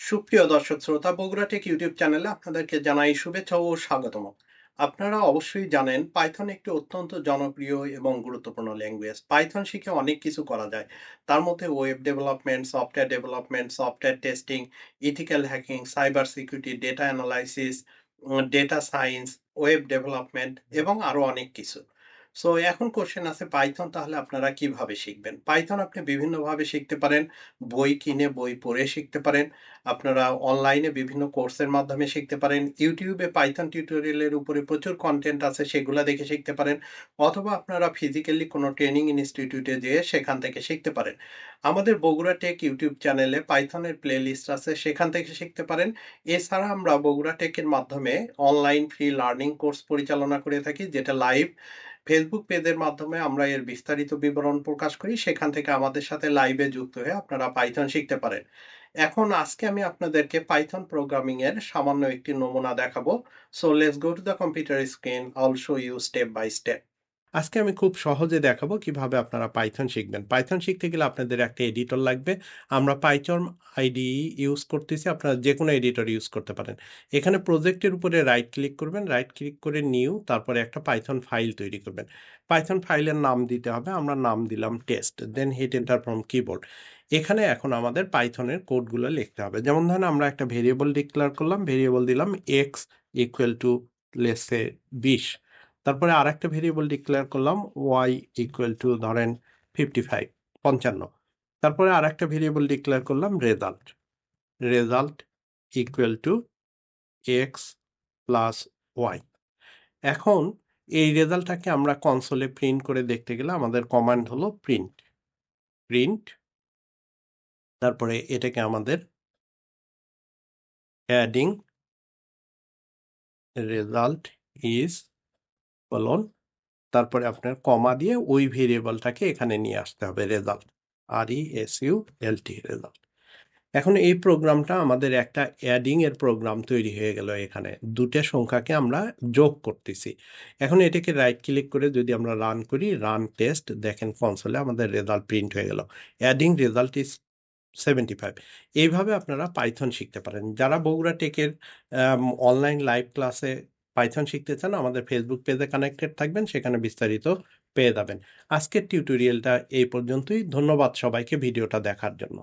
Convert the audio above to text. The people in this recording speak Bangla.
সুপ্রিয় দর্শক শ্রোতা, বগুড়া টেক ইউটিউব চ্যানেলে আপনাদেরকে জানাই শুভেচ্ছা ও স্বাগতম। আপনারা অবশ্যই জানেন, পাইথন একটি অত্যন্ত জনপ্রিয় এবং গুরুত্বপূর্ণ ল্যাঙ্গুয়েজ। পাইথন শিখে অনেক কিছু করা যায়। তার মধ্যে web development, software development, software testing, ethical hacking, cyber security, data analysis data science web development এবং আরও অনেক কিছু। সো এখন কোশ্চেন আছে পাইথন তাহলে আপনারা কীভাবে শিখবেন? পাইথন আপনি বিভিন্নভাবে শিখতে পারেন, বই কিনে, বই পড়ে শিখতে পারেন, আপনারা অনলাইনে বিভিন্ন কোর্সের মাধ্যমে শিখতে পারেন ইউটিউবে পাইথন টিউটোরিয়ালের উপরে প্রচুর কন্টেন্ট আছে, সেগুলো দেখে শিখতে পারেন, অথবা আপনারা ফিজিক্যালি কোনো ট্রেনিং ইনস্টিটিউটে যেয়ে সেখান থেকে শিখতে পারেন। আমাদের বগুড়া টেক ইউটিউব চ্যানেলে পাইথনের প্লে লিস্ট আছে, সেখান থেকে শিখতে পারেন। এছাড়া আমরা বগুড়া টেকের মাধ্যমে অনলাইন ফ্রি লার্নিং কোর্স পরিচালনা করে থাকি, যেটা লাইভ ফেসবুক পেজের মাধ্যমে আমরা এর বিস্তারিত বিবরণ প্রকাশ করি। সেখান থেকে আমাদের সাথে লাইভে যুক্ত হয়ে আপনারা পাইথন শিখতে পারেন। এখন আজকে আমি আপনাদেরকে পাইথন প্রোগ্রামিং এর সামান্য একটি নমুনা দেখাবো। So let's go to the computer screen also you step by step আজকে আমি খুব সহজে দেখাবো কীভাবে আপনারা পাইথন শিখবেন। পাইথন শিখতে গেলে আপনাদের একটা এডিটর লাগবে। আমরা পাইথন আইডি ইউজ করতেছি, আপনারা যে কোনো এডিটর ইউজ করতে পারেন। এখানে প্রজেক্টের উপরে রাইট ক্লিক করবেন রাইট ক্লিক করে নিউ তারপরে একটা পাইথন ফাইল তৈরি করবেন। পাইথন ফাইলের নাম দিতে হবে, আমরা নাম দিলাম test then hit enter from keyboard এখানে এখন আমাদের পাইথনের কোডগুলো লিখতে হবে। যেমন ধরেন আমরা একটা ভেরিয়েবল ডিক্লেয়ার করলাম ভেরিয়েবল দিলাম এক্স ইকুয়াল টু লেসে বিশ। তারপরে আর একটা ভেরিয়েবল ডিক্লেয়ার করলাম ওয়াই ইকুয়াল টু ধরেন ফিফটি ফাইভ পঞ্চান্ন। তারপরে আর একটা ভেরিয়েবল ডিক্লেয়ার করলাম result result equal to x plus y এখন এই রেজাল্টটাকে আমরা কনসোলে প্রিন্ট করে দেখতে গেলে আমাদের কমান্ড হলো প্রিন্ট প্রিন্ট তারপরে এটাকে আমাদের অ্যাডিং রেজাল্ট ইজ বলুন তারপরে আপনার কমা দিয়ে ওই ভেরিয়েবলটাকে এখানে নিয়ে আসতে হবে result R E S U L T result এখন এই প্রোগ্রামটা আমাদের একটা অ্যাডিং এর প্রোগ্রাম তৈরি হয়ে গেল এখানে। দুটো সংখ্যাকে আমরা যোগ করতেছি। এখন এটাকে রাইট ক্লিক করে যদি আমরা রান করি রান টেস্ট দেখেন কনসোলে আমাদের রেজাল্ট প্রিন্ট হয়ে গেল। Adding result is seventy five এইভাবে আপনারা পাইথন শিখতে পারেন। যারা বগুড়া টেকের অনলাইন লাইভ ক্লাসে পাইথন শিখতে চান, আমাদের ফেসবুক পেজে কানেক্টেড থাকবেন, সেখানে বিস্তারিত পেয়ে যাবেন। আজকের টিউটোরিয়ালটা এই পর্যন্তই। ধন্যবাদ সবাইকে ভিডিওটা দেখার জন্য।